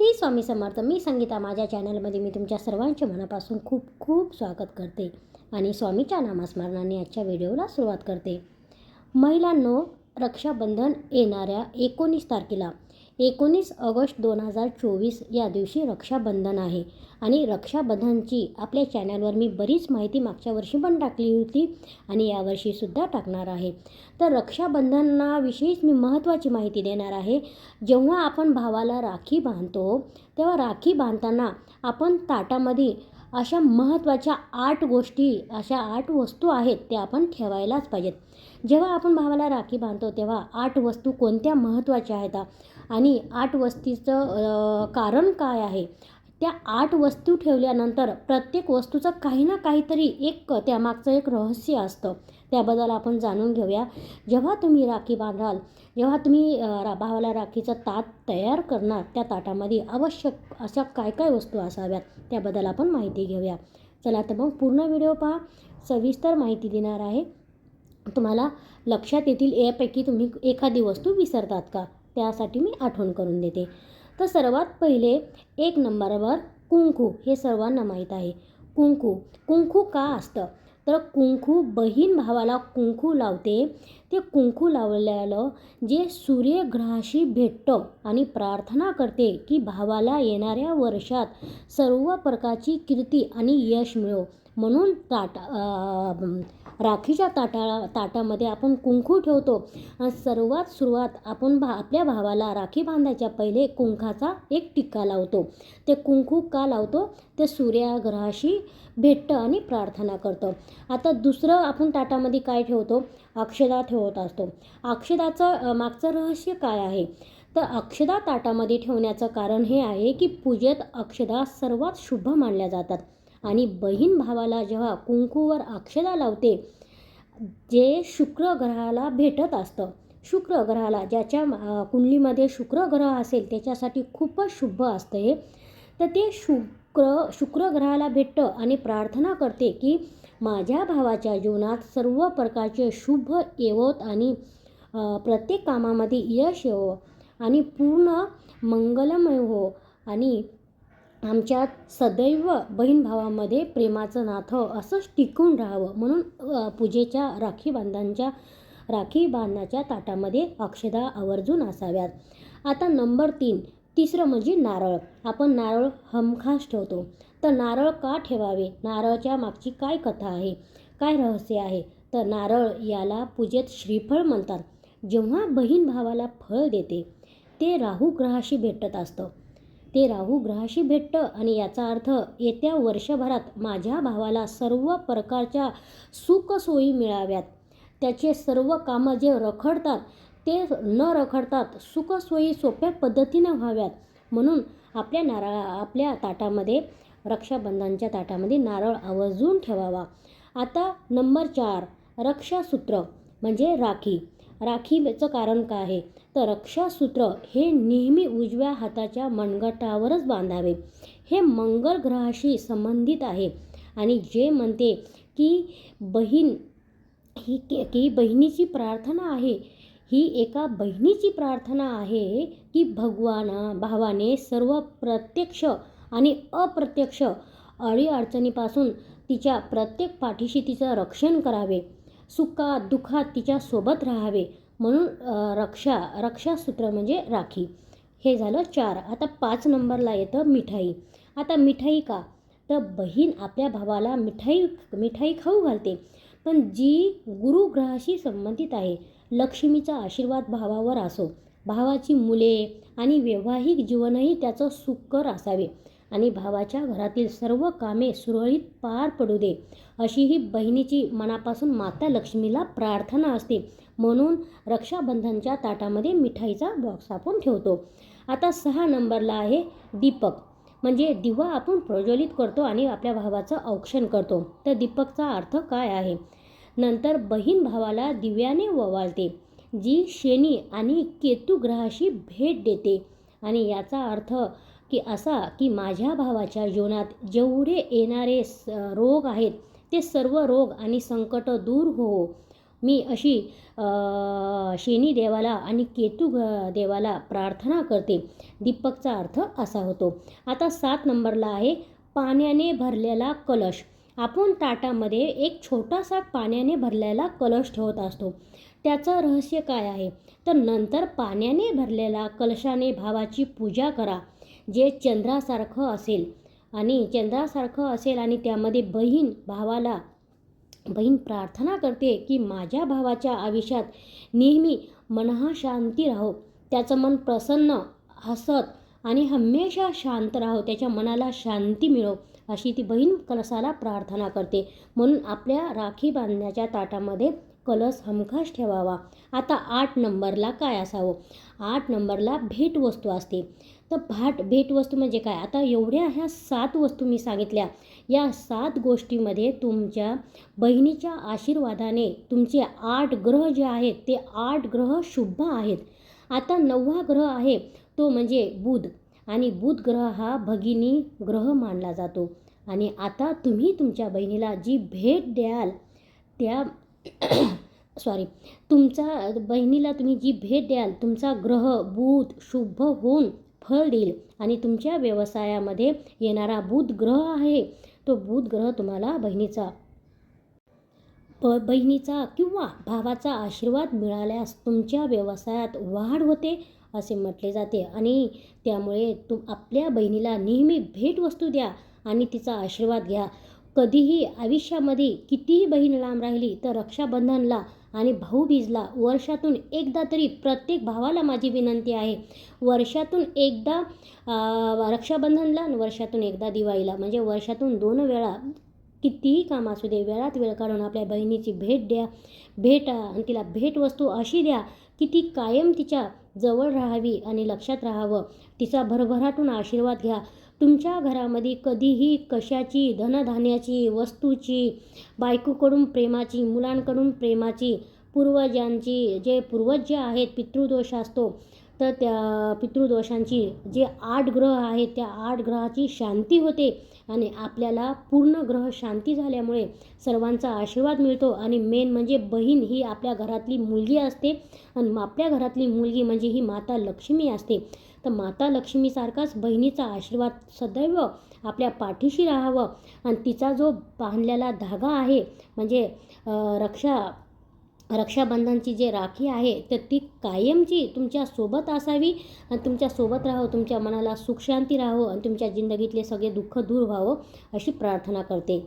श्री स्वामी समर्थ मी संगीता. माझ्या चॅनलमध्ये मी तुमच्या सर्वांचे मनापासून खूप खूप स्वागत करते आणि स्वामीच्या नामस्मरणाने आजच्या व्हिडिओला सुरुवात करते. महिलांनो रक्षाबंधन येणाऱ्या एकोणीस तारखेला एकोणीस ऑगस्ट दोन हजार चोवीस या दिवशी रक्षाबंधन आहे. आणि रक्षाबंधनची आपल्या चॅनलवर मी बरीच माहिती मागच्या वर्षी पण टाकली होती आणि यावर्षीसुद्धा टाकणार आहे. तर रक्षाबंधनाविषयीच मी महत्त्वाची माहिती देणार आहे. जेव्हा आपण भावाला राखी बांधतो तेव्हा राखी बांधताना आपण ताटामध्ये अशा महत्त्वाच्या आठ गोष्टी अशा आठ वस्तू आहेत त्या आपण ठेवायलाच पाहिजेत. जेव्हा आपण भावाला राखी बांधतो तेव्हा आठ वस्तू कोणत्या महत्त्वाच्या आहेत? आणि आठ वस्तीचं कारण काय आहे? त्या आठ वस्तू ठेवल्यानंतर प्रत्येक वस्तूचं काही ना काहीतरी एक त्यामागचं एक रहस्य असतं. त्याबद्दल आपण जाणून घेऊया. जेव्हा तुम्ही राखी बांधाल जेव्हा तुम्ही रा भावाला राखीचं ताट तयार करणार त्या ताटामध्ये आवश्यक अशा काय काय वस्तू असाव्यात त्याबद्दल आपण माहिती घेऊया. चला तर मग पूर्ण व्हिडिओ पहा. सविस्तर माहिती देणार आहे. तुम्हाला लक्षात येतील यापैकी तुम्ही एखादी वस्तू विसरतात का? त्यासाठी मी आठवण करून देते. तर सर्वात पहिले एक नंबरवर कुंकू हे सर्वांना माहीत आहे. कुंकू. कुंकू का असतं? तर कुंकू बहीण भावाला कुंकू लावते. ते कुंकू लावलेलं जे सूर्यग्रहाशी भेटतं आणि प्रार्थना करते की भावाला येणाऱ्या वर्षात सर्व प्रकारची कीर्ती आणि यश मिळो. म्हणून ताट राखीच्या ताटा ताटामध्ये आपण कुंकू ठेवतो. सर्वात सुरुवात आपण भा आपल्या भावाला राखी बांधायच्या पहिले कुंकाचा एक टिक्का लावतो. ते कुंकू का लावतो? ते सूर्याग्रहाशी भेटतं आणि प्रार्थना करतं. आता दुसरं आपण ताटामध्ये काय ठेवतो? अक्षदा ठेवत असतो. अक्षदाचं मागचं रहस्य काय आहे? तर अक्षदा ताटामध्ये ठेवण्याचं कारण हे आहे की पूजेत अक्षदा सर्वात शुभ मानल्या जातात. आणि बहीण भावाला जेव्हा कुंकूवर अक्षदा लावते जे शुक्र ग्रहाला भेटत असतं. शुक्र ग्रहाला ज्याच्या कुंडलीमध्ये शुक्र ग्रह असेल त्याच्यासाठी खूपच शुभ असतं हे. तर ते शुक्र शुक्र ग्रहाला भेटतं आणि प्रार्थना करते की माझ्या भावाच्या जीवनात सर्व प्रकारचे शुभ येवोत आणि प्रत्येक कामामध्ये यश येवो आणि पूर्ण मंगलमय हो आणि आमच्यात सदैव बहीण भावामध्ये प्रेमाचं नातं असंच टिकून राहावं म्हणून पूजेच्या राखी बांधांच्या राखी बांधण्याच्या ताटामध्ये अक्षदा आवर्जून असाव्यात. आता नंबर तीन तिसरं म्हणजे नारळ. आपण नारळ हमखास ठेवतो. तर नारळ का ठेवावे? नारळाच्या मागची काय कथा आहे? काय रहस्य आहे? तर नारळ याला पूजेत श्रीफळ म्हणतात. जेव्हा बहीण भावाला फळ देते ते राहू ग्रहाशी भेटत असतं. ते राहू ग्रहाशी भेटतं आणि याचा अर्थ येत्या वर्षभरात माझ्या भावाला सर्व प्रकारच्या सुखसोयी मिळाव्यात. त्याचे सर्व कामं जे रखडतात ते न रखडतात सुखसोयी सोप्या पद्धतीनं व्हाव्यात. म्हणून आपल्या नारळा आपल्या ताटामध्ये रक्षाबंधनच्या ताटामध्ये नारळ आवर्जून ठेवावा. आता नंबर चार रक्षासूत्र म्हणजे राखी. राखीचं कारण काय आहे? तर रक्षासूत्र हे नेहमी उजव्या हाताच्या मनगटावरच बांधावे. हे मंगल ग्रहाशी संबंधित आहे. आणि जे म्हणते की बहीण ही की बहिणीची प्रार्थना आहे ही एका बहिणीची प्रार्थना आहे की भगवाना भावाने सर्व प्रत्यक्ष आणि अप्रत्यक्ष अडीअडचणीपासून तिच्या प्रत्येक पाठीशी तिचं रक्षण करावे. सुखात दुःखात तिच्यासोबत राहावे म्हणून रक्षा रक्षासूत्र म्हणजे राखी. हे झालं चार. आता पाच नंबरला येतं मिठाई. आता मिठाई का? तर बहीण आपल्या भावाला मिठाई मिठाई खाऊ घालते. पण जी गुरुग्रहाशी संबंधित आहे लक्ष्मीचा आशीर्वाद भावावर असो. भावाची मुले आणि वैवाहिक जीवनही त्याचं सुखकर असावे. आणि भावाच्या घरातील सर्व कामे सुरळीत पार पडू दे. अशी ही बहिणीची मनापासून माता लक्ष्मीला प्रार्थना असते. म्हणून रक्षाबंधनच्या ताटामध्ये मिठाईचा बॉक्स आपण ठेवतो. आता सहा नंबरला आहे दीपक. म्हणजे दिवा आपण प्रज्वलित करतो आणि आपल्या भावाचं औक्षण करतो. तर दीपकचा अर्थ काय आहे? नंतर बहीण भावाला दिव्याने ववाळते जी शनी आणि केतू ग्रहाशी भेट देते. आणि याचा अर्थ की असा की माझ्या भावाच्या जीवनात जेवढे येणारे रोग आहेत ते सर्व रोग आणि संकट दूर हो. मी अशी अ, शेनी देवाला आणि केतू देवाला प्रार्थना करते. दीपकचा अर्थ असा होतो. आता सात नंबरला आहे पाण्याने भरलेला कलश. आपण ताटामध्ये एक छोटासा पाण्याने भरलेला कलश ठेवत असतो. त्याचं रहस्य काय आहे? तर नंतर पाण्याने भरलेला कलशाने भावाची पूजा करा. जे चंद्रासारखं असेल आणि चंद्रासारखं असेल आणि त्यामध्ये बहीण भावाला बहीण प्रार्थना करते की माझ्या भावाच्या आयुष्यात नेहमी मनहा शांती राहो. त्याचं मन प्रसन्न हसत आणि हमेशा शांत राहो. त्याच्या मनाला शांती मिळो अशी ती बहीण कलसाला प्रार्थना करते. म्हणून आपल्या राखी बांधण्याच्या ताटामध्ये कलश हमखास ठेवावा. आता आठ नंबरला काय असावं? आठ नंबरला भेटवस्तू असते. तर भाट भेटवस्तू म्हणजे काय? आता एवढ्या ह्या सात वस्तू मी सांगितल्या. या सात गोष्टीमध्ये तुमच्या बहिणीच्या आशीर्वादाने तुमचे आठ ग्रह जे आहेत ते आठ ग्रह शुभ आहेत. आता नववा ग्रह आहे तो म्हणजे बुध. आणि बुध ग्रह हा भगिनी ग्रह मानला जातो. आणि आता तुम्ही तुमच्या बहिणीला जी भेट द्याल त्या सॉरी तुमचा बहिणीला तुम्ही जी भेट द्याल तुमचा ग्रह बुध शुभ होऊन फळ देईल आणि तुमच्या व्यवसायामध्ये येणारा बुध ग्रह आहे. तो बुध ग्रह तुम्हाला बहिणीचा प बहिणीचा किंवा भावाचा आशीर्वाद मिळाल्यास तुमच्या व्यवसायात वाढ होते असे म्हटले जाते. आणि त्यामुळे तुम आपल्या बहिणीला नेहमी भेटवस्तू द्या आणि तिचा आशीर्वाद घ्या. कधीही आयुष्यामध्ये कितीही बहीण लांब राहिली तर रक्षाबंधनला आणि भाऊबीजला वर्षातून एकदा तरी प्रत्येक भावाला माझी विनंती आहे. वर्षातून एकदा रक्षाबंधनला आणि वर्षातून एकदा दिवाळीला. म्हणजे वर्षातून दोन वेळा कितीही काम असू दे वेळात वेळ काढून आपल्या बहिणीची भेट द्या. भेट आणि तिला भेटवस्तू अशी द्या की ती कायम तिच्या जवळ राहावी आणि लक्षात राहावं. तिचा भरभराटून आशीर्वाद घ्या. तुमच्या घरामध्ये कधीही कशाची धनधान्याची वस्तूची बायकोकडून प्रेमाची मुलांकडून प्रेमाची पूर्वजांची जे पूर्वज जे आहेत पितृदोष असतो तर त्या पितृदोषांची जे आठ ग्रह आहेत त्या आठ ग्रहाची शांती होते आणि आपल्याला पूर्ण ग्रह शांती झाल्यामुळे सर्वांचा आशीर्वाद मिळतो. आणि मेन म्हणजे बहीण ही आपल्या घरातली मुलगी असते आणि आपल्या घरातली मुलगी म्हणजे ही माता लक्ष्मी असते. तर माता लक्ष्मीसारखाच बहिणीचा आशीर्वाद सदैव आपल्या पाठीशी राहावं. आणि तिचा जो बांधलेला धागा आहे म्हणजे रक्षा रक्षाबंधनची जे राखी आहे तर ती कायमची तुमच्यासोबत असावी आणि तुमच्यासोबत राहावं तुमच्या मनाला सुखशांती राहावं आणि तुमच्या जिंदगीतले सगळे दुःख दूर व्हावं अशी प्रार्थना करते.